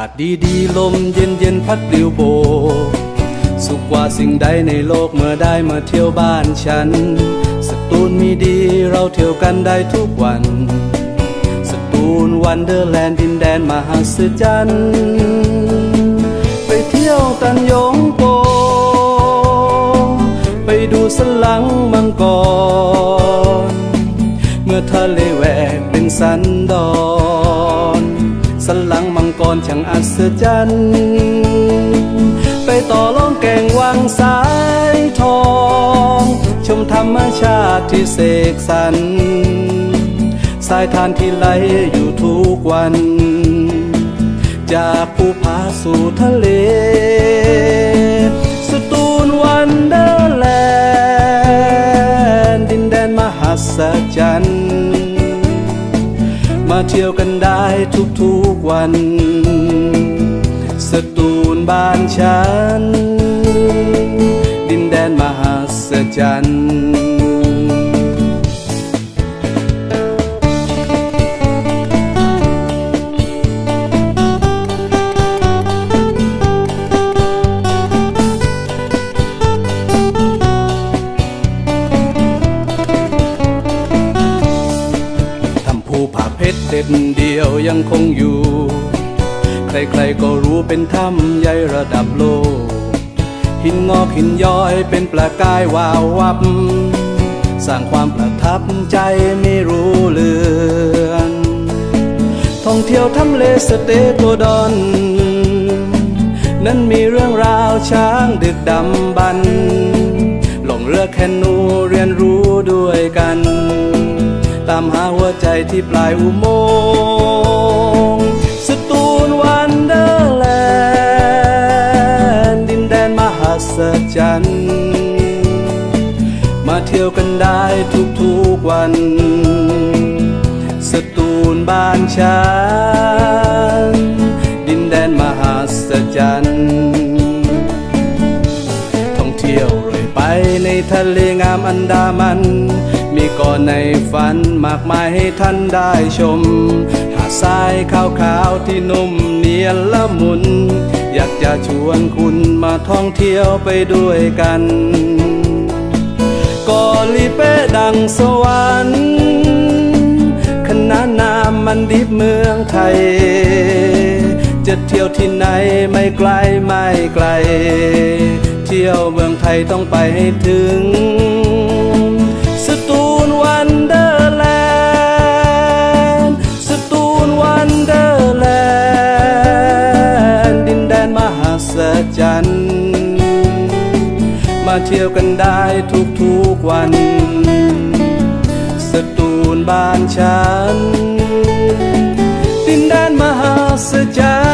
าศดีๆลมเย็นๆพัดปลิวโบกสุขกว่าสิ่งใดในโลกเมื่อได้มาเที่ยวบ้านฉัน สตูลมีดีเราเที่ยวกันได้ทุกวัน สตูลวันเดอร์แลนด์ดินแดนมหัศจรรย์ไปเที่ยวตันยงโป ไปดูสลังมังกร เมื่อทะเลแหวกเป็นสันดอนสลังมัง กรช่างอัศจรรย์ไปต่อล่องแก่งวังสายทอง ชมธรรมชาติที่เสกสรรสายทานที่ไหลอยู่ทุกวัน จากภูผาสู่ทะเล มาเที่ยวกันได้ทุกๆวัน สตูลบ้านฉัน ดินแดนมหัศจรรย์ เพชรเด็ดเดียวยังคงอยู่ ใครๆก็รู้เป็นถ้ำใหญ่ระดับโลก หินงอกหินย้อยเป็นประกายวาววับ สร้างความประทับใจไม่รู้เลือนท่องเที่ยวทำเลสเตโกดอน นั้นมีเรื่องราวช้างดึกดำบรรพ์ลงเรือแคนูเรียนรู้ด้วยกัน ตามหาหัวใจที่ปลายอุโมงค์สตูลวันเดอร์แลนด์ดินแดนมหัศจรรย์มาเที่ยวกันได้ทุกๆวัน สตูลบ้านฉัน ดินแดนมหัศจรรย์ท่องเที่ยวเลยไปในทะเลงามอันดามัน มีก่อนในฝันมากมายให้ท่านได้ชม หาดทรายขาวๆที่นุ่มเนียนละมุน อยากจะชวนคุณมาท่องเที่ยวไปด้วยกันกอลีเป้ดังสวรรค์คณะนามมันดิบเมืองไทย จะเที่ยวที่ไหนไม่ไกลไม่ไกล เที่ยวเมืองไทยต้องไปให้ถึง ศจรรย์มาเที่ยวกันได้ทุกทุกวัน สตูลบ้านฉันดินแดนมหาศจรรย์